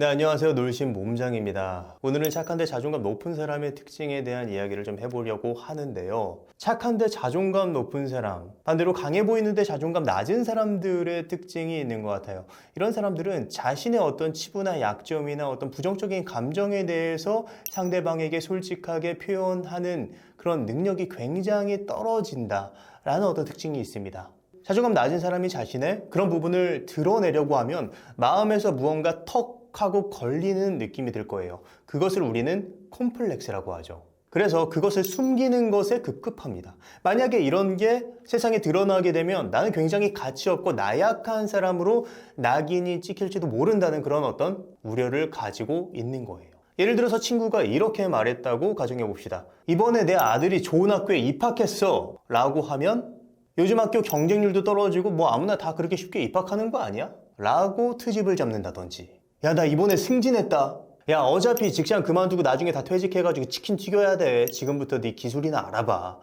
네, 안녕하세요. 놀신 몸장입니다. 오늘은 착한데 자존감 높은 사람의 특징에 대한 이야기를 좀 해보려고 하는데요. 착한데 자존감 높은 사람, 반대로 강해 보이는데 자존감 낮은 사람들의 특징이 있는 것 같아요. 이런 사람들은 자신의 어떤 치부나 약점이나 어떤 부정적인 감정에 대해서 상대방에게 솔직하게 표현하는 그런 능력이 굉장히 떨어진다라는 어떤 특징이 있습니다. 자존감 낮은 사람이 자신의 그런 부분을 드러내려고 하면 마음에서 무언가 턱 하고 걸리는 느낌이 들 거예요. 그것을 우리는 콤플렉스라고 하죠. 그래서 그것을 숨기는 것에 급급합니다. 만약에 이런 게 세상에 드러나게 되면 나는 굉장히 가치 없고 나약한 사람으로 낙인이 찍힐지도 모른다는 그런 어떤 우려를 가지고 있는 거예요. 예를 들어서 친구가 이렇게 말했다고 가정해 봅시다. 이번에 내 아들이 좋은 학교에 입학했어. 라고 하면 요즘 학교 경쟁률도 떨어지고 뭐 아무나 다 그렇게 쉽게 입학하는 거 아니야? 라고 트집을 잡는다든지. 야, 나 이번에 승진했다. 야, 어차피 직장 그만두고 나중에 다 퇴직해가지고 치킨 튀겨야 돼. 지금부터 네 기술이나 알아봐.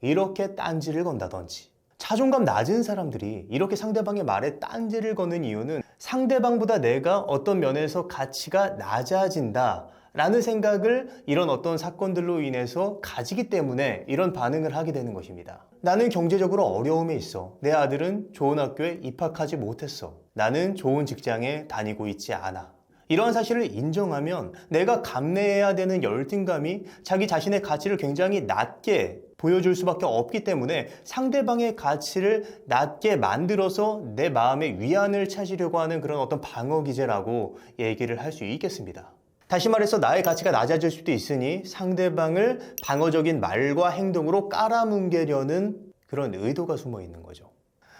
이렇게 딴지를 건다든지. 자존감 낮은 사람들이 이렇게 상대방의 말에 딴지를 거는 이유는 상대방보다 내가 어떤 면에서 가치가 낮아진다. 라는 생각을 이런 어떤 사건들로 인해서 가지기 때문에 이런 반응을 하게 되는 것입니다. 나는 경제적으로 어려움에 있어. 내 아들은 좋은 학교에 입학하지 못했어. 나는 좋은 직장에 다니고 있지 않아. 이러한 사실을 인정하면 내가 감내해야 되는 열등감이 자기 자신의 가치를 굉장히 낮게 보여줄 수밖에 없기 때문에 상대방의 가치를 낮게 만들어서 내 마음의 위안을 찾으려고 하는 그런 어떤 방어 기제라고 얘기를 할 수 있겠습니다. 다시 말해서 나의 가치가 낮아질 수도 있으니 상대방을 방어적인 말과 행동으로 깔아뭉개려는 그런 의도가 숨어 있는 거죠.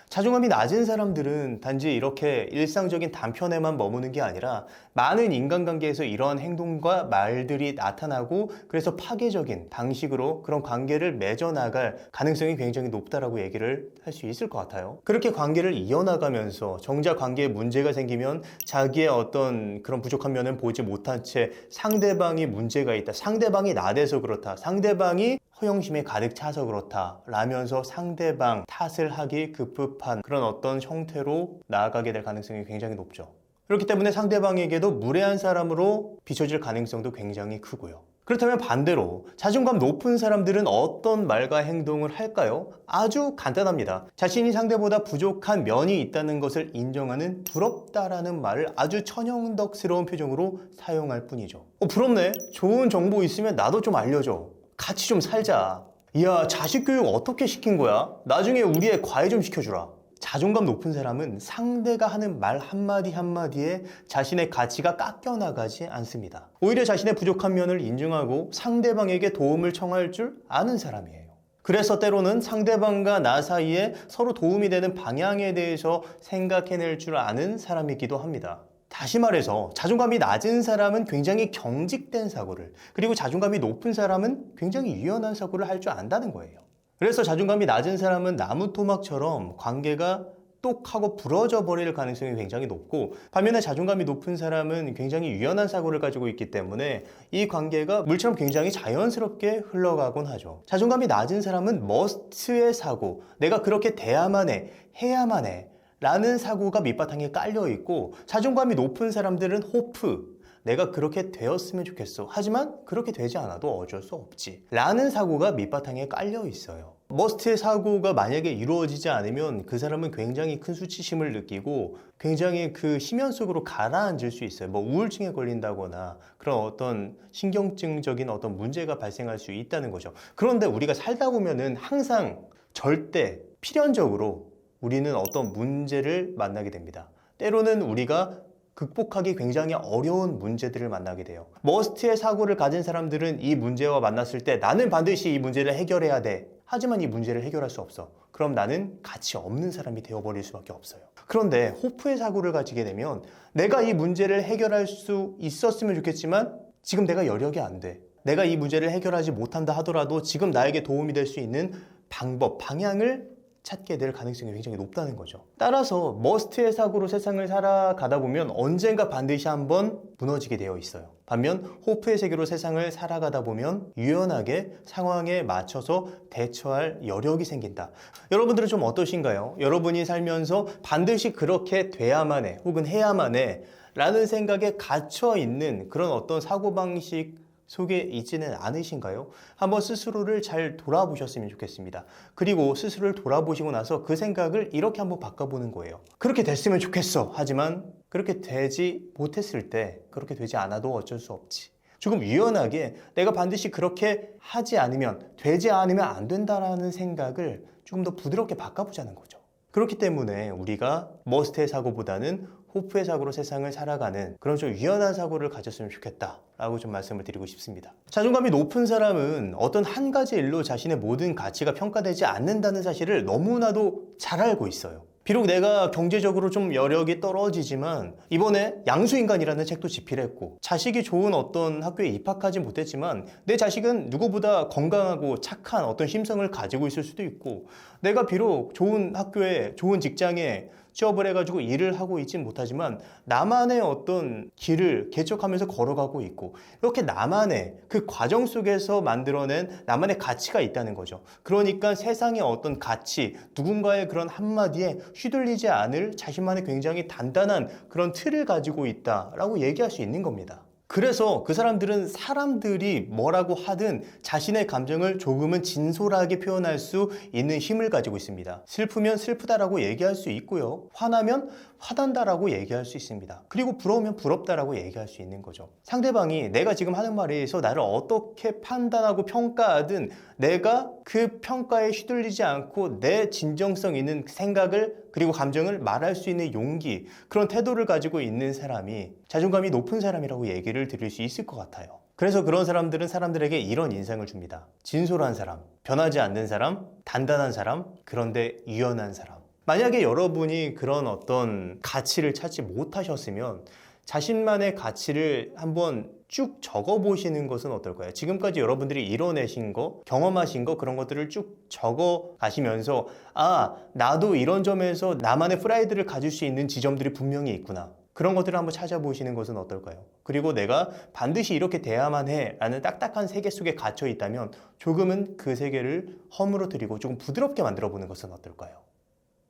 자존감이 낮은 사람들은 단지 이렇게 일상적인 단편에만 머무는 게 아니라 많은 인간관계에서 이러한 행동과 말들이 나타나고 그래서 파괴적인 방식으로 그런 관계를 맺어나갈 가능성이 굉장히 높다라고 얘기를 할 수 있을 것 같아요. 그렇게 관계를 이어나가면서 정작 관계에 문제가 생기면 자기의 어떤 그런 부족한 면은 보지 못한 채 상대방이 문제가 있다. 상대방이 나대서 그렇다. 상대방이 허영심에 가득 차서 그렇다 라면서 상대방 탓을 하기 급급한 그런 어떤 형태로 나아가게 될 가능성이 굉장히 높죠. 그렇기 때문에 상대방에게도 무례한 사람으로 비춰질 가능성도 굉장히 크고요. 그렇다면 반대로 자존감 높은 사람들은 어떤 말과 행동을 할까요? 아주 간단합니다. 자신이 상대보다 부족한 면이 있다는 것을 인정하는 부럽다라는 말을 아주 천연덕스러운 표정으로 사용할 뿐이죠. 어, 부럽네? 좋은 정보 있으면 나도 좀 알려줘. 같이 좀 살자. 이야, 자식 교육 어떻게 시킨 거야? 나중에 우리 애 과외 좀 시켜주라. 자존감 높은 사람은 상대가 하는 말 한마디 한마디에 자신의 가치가 깎여나가지 않습니다. 오히려 자신의 부족한 면을 인정하고 상대방에게 도움을 청할 줄 아는 사람이에요. 그래서 때로는 상대방과 나 사이에 서로 도움이 되는 방향에 대해서 생각해낼 줄 아는 사람이기도 합니다. 다시 말해서 자존감이 낮은 사람은 굉장히 경직된 사고를 그리고 자존감이 높은 사람은 굉장히 유연한 사고를 할 줄 안다는 거예요. 그래서 자존감이 낮은 사람은 나무 토막처럼 관계가 똑하고 부러져 버릴 가능성이 굉장히 높고 반면에 자존감이 높은 사람은 굉장히 유연한 사고를 가지고 있기 때문에 이 관계가 물처럼 굉장히 자연스럽게 흘러가곤 하죠. 자존감이 낮은 사람은 머스트의 사고, 내가 그렇게 돼야만 해, 해야만 해. 라는 사고가 밑바탕에 깔려 있고 자존감이 높은 사람들은 호프 내가 그렇게 되었으면 좋겠어. 하지만 그렇게 되지 않아도 어쩔 수 없지. 라는 사고가 밑바탕에 깔려 있어요. 머스트의 사고가 만약에 이루어지지 않으면 그 사람은 굉장히 큰 수치심을 느끼고 굉장히 그 심연 속으로 가라앉을 수 있어요. 뭐 우울증에 걸린다거나 그런 어떤 신경증적인 어떤 문제가 발생할 수 있다는 거죠. 그런데 우리가 살다 보면은 항상 절대 필연적으로 우리는 어떤 문제를 만나게 됩니다. 때로는 우리가 극복하기 굉장히 어려운 문제들을 만나게 돼요. 머스트의 사고를 가진 사람들은 이 문제와 만났을 때 나는 반드시 이 문제를 해결해야 돼. 하지만 이 문제를 해결할 수 없어. 그럼 나는 가치 없는 사람이 되어버릴 수밖에 없어요. 그런데 호프의 사고를 가지게 되면 내가 이 문제를 해결할 수 있었으면 좋겠지만 지금 내가 여력이 안 돼. 내가 이 문제를 해결하지 못한다 하더라도 지금 나에게 도움이 될 수 있는 방법, 방향을 찾게 될 가능성이 굉장히 높다는 거죠. 따라서 머스트의 사고로 세상을 살아가다 보면 언젠가 반드시 한번 무너지게 되어 있어요. 반면 호프의 세계로 세상을 살아가다 보면 유연하게 상황에 맞춰서 대처할 여력이 생긴다. 여러분들은 좀 어떠신가요? 여러분이 살면서 반드시 그렇게 돼야만 해 혹은 해야만 해 라는 생각에 갇혀 있는 그런 어떤 사고방식 속에 있지는 않으신가요? 한번 스스로를 잘 돌아보셨으면 좋겠습니다. 그리고 스스로를 돌아보시고 나서 그 생각을 이렇게 한번 바꿔보는 거예요. 그렇게 됐으면 좋겠어. 하지만 그렇게 되지 못했을 때 그렇게 되지 않아도 어쩔 수 없지. 조금 유연하게 내가 반드시 그렇게 하지 않으면 되지 않으면 안 된다라는 생각을 조금 더 부드럽게 바꿔보자는 거죠. 그렇기 때문에 우리가 머스트의 사고보다는 호프의 사고로 세상을 살아가는 그런 좀 유연한 사고를 가졌으면 좋겠다 라고 좀 말씀을 드리고 싶습니다. 자존감이 높은 사람은 어떤 한 가지 일로 자신의 모든 가치가 평가되지 않는다는 사실을 너무나도 잘 알고 있어요. 비록 내가 경제적으로 좀 여력이 떨어지지만 이번에 양수인간이라는 책도 집필했고 자식이 좋은 어떤 학교에 입학하지 못했지만 내 자식은 누구보다 건강하고 착한 어떤 심성을 가지고 있을 수도 있고 내가 비록 좋은 학교에 좋은 직장에 취업을 해가지고 일을 하고 있진 못하지만 나만의 어떤 길을 개척하면서 걸어가고 있고 이렇게 나만의 그 과정 속에서 만들어낸 나만의 가치가 있다는 거죠. 그러니까 세상의 어떤 가치, 누군가의 그런 한마디에 휘둘리지 않을 자신만의 굉장히 단단한 그런 틀을 가지고 있다라고 얘기할 수 있는 겁니다. 그래서 그 사람들은 사람들이 뭐라고 하든 자신의 감정을 조금은 진솔하게 표현할 수 있는 힘을 가지고 있습니다. 슬프면 슬프다라고 얘기할 수 있고요. 화나면 화난다라고 얘기할 수 있습니다. 그리고 부러우면 부럽다라고 얘기할 수 있는 거죠. 상대방이 내가 지금 하는 말에서 나를 어떻게 판단하고 평가하든 내가 그 평가에 휘둘리지 않고 내 진정성 있는 생각을 그리고 감정을 말할 수 있는 용기 그런 태도를 가지고 있는 사람이 자존감이 높은 사람이라고 얘기를 드릴 수 있을 것 같아요. 그래서 그런 사람들은 사람들에게 이런 인상을 줍니다. 진솔한 사람, 변하지 않는 사람, 단단한 사람, 그런데 유연한 사람. 만약에 여러분이 그런 어떤 가치를 찾지 못하셨으면 자신만의 가치를 한번 쭉 적어 보시는 것은 어떨까요? 지금까지 여러분들이 이뤄내신 거, 경험하신 거 그런 것들을 쭉 적어 가시면서 아, 나도 이런 점에서 나만의 프라이드를 가질 수 있는 지점들이 분명히 있구나. 그런 것들을 한번 찾아보시는 것은 어떨까요? 그리고 내가 반드시 이렇게 돼야만 해 라는 딱딱한 세계 속에 갇혀 있다면 조금은 그 세계를 허물어뜨리고 조금 부드럽게 만들어 보는 것은 어떨까요?